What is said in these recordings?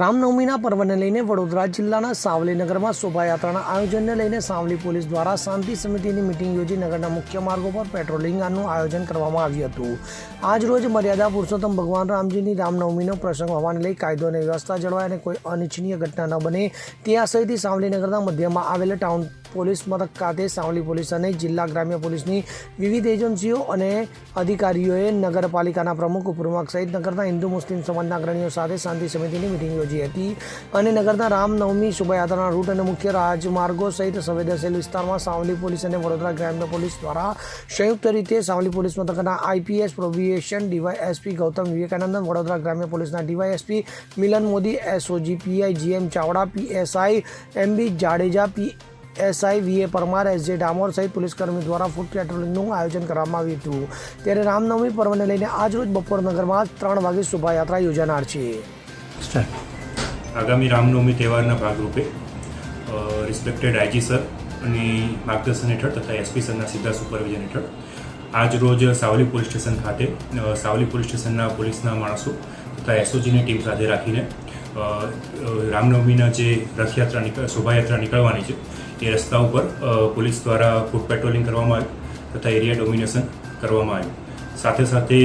રામનવમીના પર્વને લઈને વડોદરા જિલ્લાના સાવલીનગરમાં શોભાયાત્રાના આયોજનને લઈને સાવલી પોલીસ દ્વારા શાંતિ સમિતિની મિટિંગ યોજી નગરના મુખ્ય માર્ગો પર પેટ્રોલિંગનું આયોજન કરવામાં આવ્યું હતું. આજ રોજ મર્યાદા પુરુષોત્તમ ભગવાન રામજીની રામનવમીનો પ્રસંગ હોવાને લઈ કાયદો અને વ્યવસ્થા જળવાય અને કોઈ અનિચ્છનીય ઘટના ન બને. તે આશયથી સાવલીનગરના મધ્યમાં આવેલા ટાઉન પોલીસ મથક ખાતે સાવલી પોલીસ અને જિલ્લા ગ્રામ્ય પોલીસની વિવિધ એજન્સીઓ અને અધિકારીઓએ નગરપાલિકાના પ્રમુખ, ઉપપ્રમુખ સહિત નગરના હિન્દુ મુસ્લિમ સમાજના અગ્રણીઓ સાથે શાંતિ સમિતિની મિટિંગ યોજી હતી. અને નગરના રામનવમી શોભાયાત્રાના રૂટ અને મુખ્ય રાજમાર્ગો સહિત સંવેદનશીલ વિસ્તારમાં સાવલી પોલીસ અને વડોદરા ગ્રામ્ય પોલીસ દ્વારા સંયુક્ત રીતે સાવલી પોલીસ મથકના IPS probation DYSP Gautam Vivekanand Vadodara ગ્રામ્ય પોલીસના DYSP Milan Modi, SOG PI GM Chavda, PSI MB Jadeja P SI VA Parmar, SJ Damor સહિત પોલીસકર્મી દ્વારા ફૂટ પેટ્રોલિંગનું આયોજન કરવામાં આવ્યું હતું. ત્યારે રામનવમી પર્વને લઈને આજરોજ બપોર નગરમાં ત્રણ વાગે શોભાયાત્રા યોજાનાર છે. આગામી રામનવમી તહેવારના ભાગરૂપે રિસ્પેક્ટેડ આઈજી સર અને માર્ગદર્શન હેઠળ તથા એસપી સરના સીધા સુપરવિઝન હેઠળ આજ રોજ સાવલી પોલીસ સ્ટેશન ખાતે સાવલી પોલીસ સ્ટેશનના પોલીસના માણસો તથા એસઓજીની ટીમ સાથે રાખીને રામનવમીના જે રથયાત્રા નીકળ શોભાયાત્રા નીકળવાની છે, એ રસ્તા ઉપર પોલીસ દ્વારા ફૂટ પેટ્રોલિંગ કરવામાં આવ્યું તથા એરિયા ડોમિનેશન કરવામાં આવ્યું. સાથે સાથે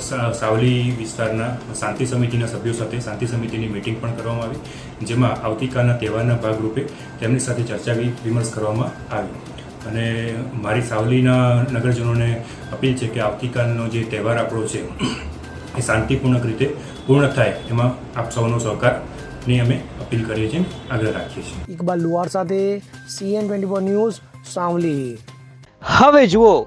સા- સાવલી વિસ્તારના શાંતિ સમિતિના સભ્યો સાથે શાંતિ સમિતિની મિટિંગ પણ કરવામાં આવી જેમાં આવતીકાલના તહેવારના ભાગરૂપે તેમની સાથે ચર્ચા વિમર્શ કરવામાં આવી. અને મારી સાવલીના નગરજનોને અપીલ છે કે આવતીકાલનો જે તહેવાર આપણો છે એ શાંતિપૂર્ણક રીતે પૂર્ણ થાય એમાં આપ સૌનો સહકારની અમે અપીલ કરીએ છીએ આગળ રાખીએ છીએ. ઇકબાલ લુવાર સાથે CN twenty four news Savli. હવે જુઓ